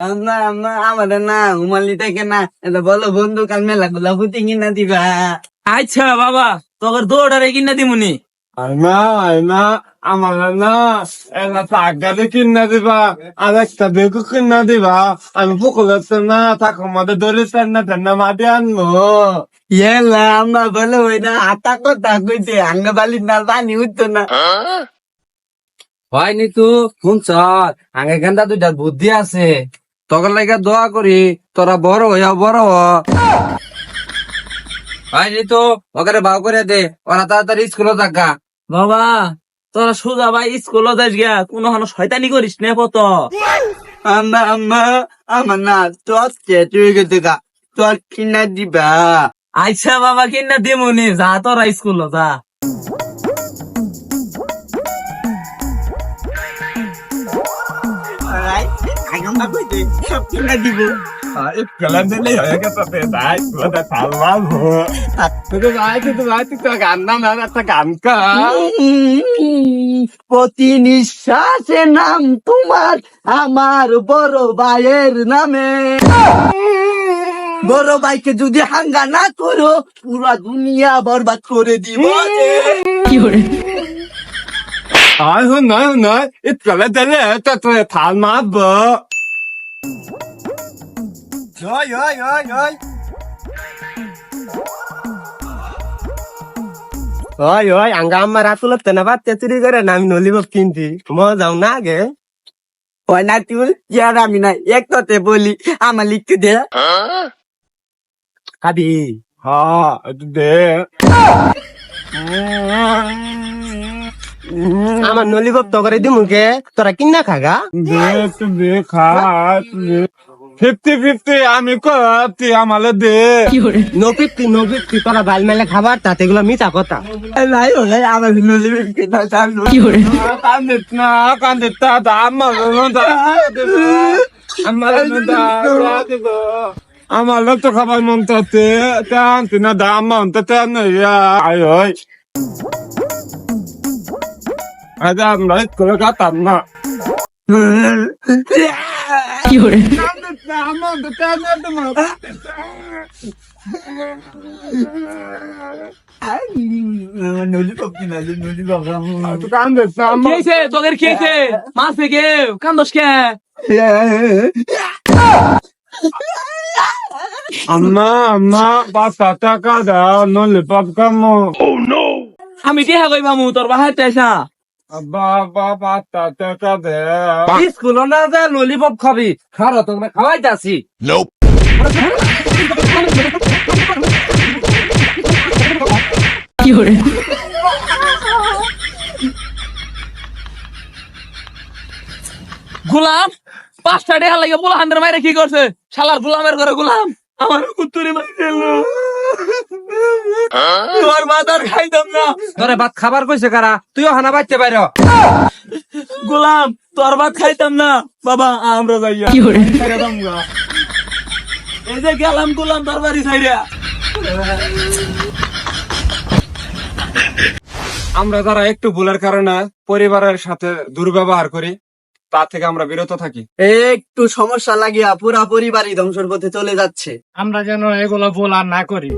আমরা আমরা আমাদের না ঘুমালি থেকে না এটা বলো বন্ধু কাল মেলা গুলা ফুটি কিনা দিবা আচ্ছা বাবা তোর দৌড়ারে কিনা দিমুনি। আয়না আয়না আমার না একটা টাকাতে কিনা দিবা আর একটা বেগু কিনা দিবা আমি পুকুরেতে না থাকো মাঝে ধরে না ঠান্ডা মাটি আনব। এলা আমরা বলো ওই না আতা কথা কইতে আঙ্গ বালি না পানি উঠতো না। হয়নি তু শুনছ? আগে গেন্দা দুইটার বুদ্ধি আছে। তখন লাগে দোয়া করি তোরা বড় হইয়া বড় হ। হয়নি তো ওখানে ভাও করে দে ওরা তাড়াতাড়ি স্কুলে থাকা বাবা তোরা সোজা ভাই স্কুল যাস গিয়া কোনো হানো শয়তানি করিস নে পত। আম্মা আম্মা আমার না তোর তুই গেছে গা। তোর কিনা দিবা? আচ্ছা বাবা কিনা দিমুনি যা তোরা স্কুল যা। কা প্রতি নিঃশ্বাসে নাম তোমার আমার বড় ভাইয়ের নামে। বড় ভাইকে যদি হাঙ্গা না করো পুরা দুনিয়া বরবাদ করে দিব। আয় হো নয় হো নয় ইতকালে দিলে থাল মারবো ওই ওই ওই ওই ওই ওই আঙ্গা আমার আসলে তেনা বাদ চুরি করে না আমি নলিবাব কিনছি মজাও না আগে ওই না তুই ইয়ার আমি না এক তোতে বলি আমার লিখতে দে খাবি হ্যাঁ একটু দে আমার নলিগপ তো করে দিমুকে তোরা কিনা খাগা? দে একটু দে খা ফিফটি ফিফটি আমি কতি আমালে দে। নো ফিফটি নো ফিফটি তোরা বাল মেলে খাবার তাতে মিথ্যা কথা। নাই ওই আমার কেনা কান্দিত না কান্দিত তা দাম আমার আমার লোক তো খাবার মন তাতে না দাম মন তাতে আয় ওই আজ আমরা করে খাতাম না আমার খেয়েছে তোদের খেয়েছে মাছ থেকে কান্দস কে আম্মা আম্মা পাঁচটা টাকা দাও নলে পাপ কামো আমি কে কই মামু তোর বাহার টাইসা বাবা পাঁচটা টাকা দে স্কুল না যা ললিপপ খাবি খারো তোমরা গোলাম পাঁচটা টাকা লাগে বলা হান্ডার মাইরে কি করছে? শালার গোলামের ঘরে গোলাম আমার কুত্তুরি মারি তোর মাথার খাইতাম না। তোরে ভাত খাবার কইছে কারা? তুইও হানা বাইতে বাইর গোলাম তোর ভাত খাইতাম না। বাবা আমরা যাইয়া এই যে গেলাম গোলাম তোর বাড়ি ছাইরা আমরা যারা একটু ভুলের কারণে পরিবারের সাথে দুর্ব্যবহার করি তা থেকে আমরা বিরত থাকি। একটু সমস্যা লাগিয়া পুরা পরিবারই ধ্বংসের পথে চলে যাচ্ছে। আমরা যেন এগুলো ভুল আর না করি।